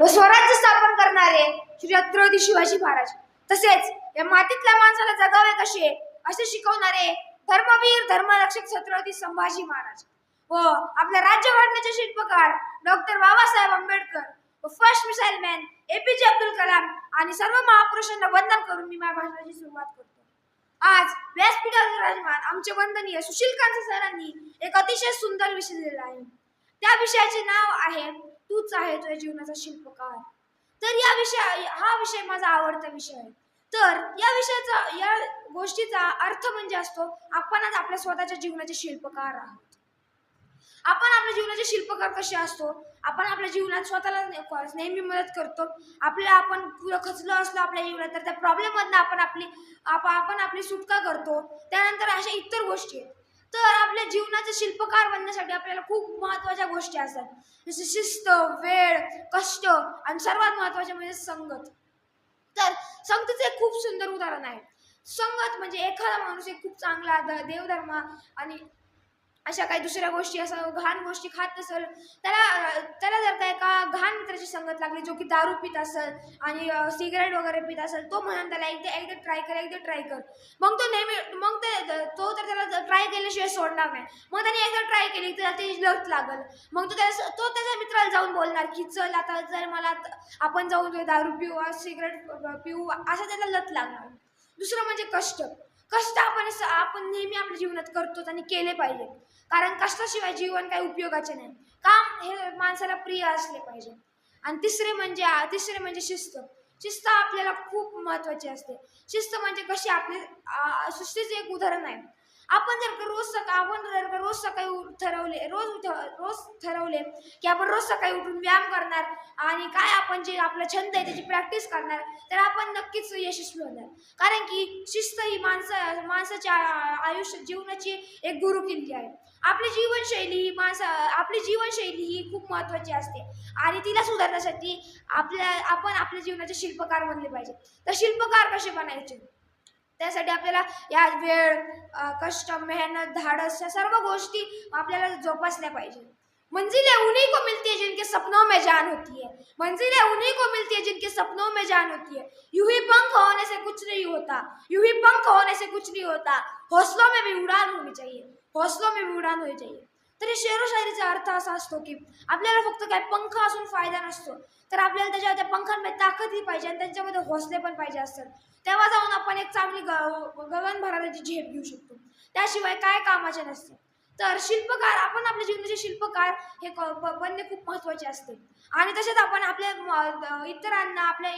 व स्वराज्य स्थापन करणारे श्री छत्रपती शिवाजी महाराज. तसेच या मातीतल्या माणसाला जगावे कसे? असे शिकवणारे धर्मवीर धर्मरक्षक छत्रपती संभाजी महाराज. व आपल्या राज्य वाढण्याचे शिल्पकार डॉक्टर बाबासाहेब आंबेडकर व first missile man APJ Abdul Kalam आणि सर्व महापुरुषांना वंदन करून मी माझ्या भाषणाची सुरुवात करतो. आज व्यासपीठावर विराजमान आमचे वंदनीय सुशील कांत सरांनी एक अतिशय सुंदर विषय दिलेला आहे. त्या विषयाचे नाव आहे तूच आहे तुझ्या जीवनाचा शिल्पकार. तर या विषय हा विषय माझा आवडता विषय आहे. तर या विषयाचा या गोष्टीचा अर्थ म्हणजे असतो आपणच आपल्या स्वतःच्या जीवनाचे शिल्पकार आहोत. आपण आपल्या जीवनाचे शिल्पकार कसे असतो? आपण आपल्या जीवनात स्वतःला नेहमी मदत करतो. आपल्या आपण पुढं खचलो असलो आपल्या जीवनात तर त्या प्रॉब्लेममधनं आपण आपली आपण आपली सुटका करतो. त्यानंतर अशा इतर गोष्टी आहेत. तर आपल्या जीवनाचे शिल्पकार बनण्यासाठी आपल्याला खूप महत्त्वाच्या गोष्टी असतात. जसे शिस्त वेळ कष्ट आणि सर्वात महत्त्वाचे म्हणजे संगत. तर संगतीचे एक खूप सुंदर उदाहरण आहे. संगत म्हणजे एखादा माणूस एक खूप चांगला द- देवधर्म आणि अशा काही दुसऱ्या गोष्टी असं घाण गोष्टी खात नसेल त्याला त्याला जर का एका घाण मित्राची संगत लागली जो की दारू पित असेल आणि सिगरेट वगैरे पित असेल तो म्हणून त्याला एकदा एकदा ट्राय कर एकदा ट्राय कर. मग तो नेहमी मग ते तो तर त्याला ट्राय केल्याशिवाय सोडणार नाही. मग त्याने एकदा ट्राय केली तर त्याची लत लागल. मग तो त्याला तो त्याच्या मित्राला जाऊन बोलणार की चल आता जर मला आपण जाऊन दारू पिऊ सिगरेट पिऊ असं त्याला लत लागणार. दुसरं म्हणजे कष्ट. कष्ट आपण स- आपण नेहमी आपल्या जीवनात करतोच आणि केले पाहिजे. कारण कष्टाशिवाय जीवन काही उपयोगाचे नाही. काम हे माणसाला प्रिय असले पाहिजे. आणि तिसरे म्हणजे तिसरे म्हणजे शिस्त. शिस्त आपल्याला खूप महत्त्वाची असते. शिस्त म्हणजे कशी आपली आ, एक उदाहरण आहे. आपण जर का रोज सकाळ आपण जर का रोज सकाळी ठरवले रोज उठ रोज ठरवले की आपण रोज सकाळी उठून व्यायाम करणार आणि काय आपण जे आपला छंद आहे त्याची प्रॅक्टिस करणार तर आपण नक्कीच यशस्वी होणार. कारण की शिस्त ही माणसा माणसाच्या आयुष्य जीवनाची एक गुरुकिल्ली आहे. आपली जीवनशैली ही माणसा आपली जीवनशैली ही खूप महत्त्वाची असते. आणि तिला सुधारण्यासाठी आपल्या आपण आपल्या जीवनाचे शिल्पकार बनले पाहिजे तर शिल्पकार कसे बनायचे? वेळ कष्ट, मेहनत, धाडस या सर्व गोष्टी आपल्याला जोपासल्या पाहिजे. मंजिलें उन्हीं को मिलती है जिनके सपनों में जान होती है. मंजिलें उन्हीं को मिलती है जिनके सपनों में जान होती है. यूँ ही पंख होने से कुछ नहीं होता. यूँ ही पंख होने से कुछ नहीं होता. हौसलों में भी उड़ान होनी चाहिए. हौसलों में भी उड़ान होनी चाहिए. तरी शेर शायरीचा अर्थ असा असतो की आपल्याला फक्त काय पंख असून फायदा नसतो. तर आपल्याला त्याच्या त्या पंखांमध्ये ताकदही पाहिजे आणि त्यांच्यामध्ये हौसले पण पाहिजे असतात. तेव्हा जाऊन आपण एक चांगली ग गगन भराराची झेप घेऊ शकतो. त्याशिवाय काय कामाचे नसते. तर शिल्पकार आपण आपल्या जीवनाचे शिल्पकार हे क- बनणे खूप महत्त्वाचे असते. आणि तसेच आपण आपल्या इतरांना आपल्या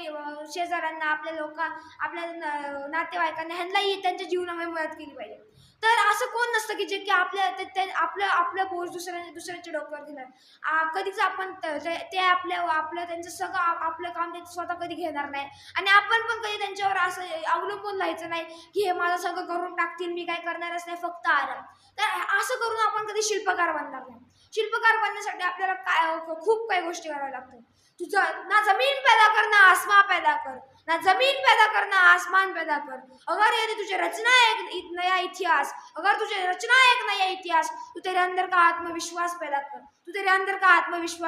शेजाऱ्यांना आपल्या लोक आपल्या न- नातेवाईकांना ह्यांनाही त्यांच्या जीवनामध्ये मदत केली पाहिजे. तर असं कोण नसतं की जे की आपल्या ते- आपलं आपलं बोज दुसऱ्या दुसऱ्याच्या डोक्यावर घेणार. कधीच आपण ते आपल्या आपलं त्यांचं सगळं आपलं काम ते स्वतः कधी घेणार नाही. आणि आपण पण कधी त्यांच्यावर असं अवलंबून राहायचं नाही की हे माझं सगळं करून टाकतील मी काय करणारच नाही फक्त आराम. तर असं करून आपण कधी शिल्पकार बनणार नाही. शिल्पकार बनण्यासाठी आपल्याला काय खूप काही गोष्टी कराव्या लागतात. तुझं ना जमीन पैदा कर ना आसमा पैदा कर. ना जमीन पैदा कर ना आसमान पैदा कर. अगर यदि तुझे रचना है एक नया इतिहास अगर तुझे रचना है एक नया इतिहास तो तेरे अंदर का आत्मविश्वास पैदा कर? तू तेरे अंदर का आत्मविश्वास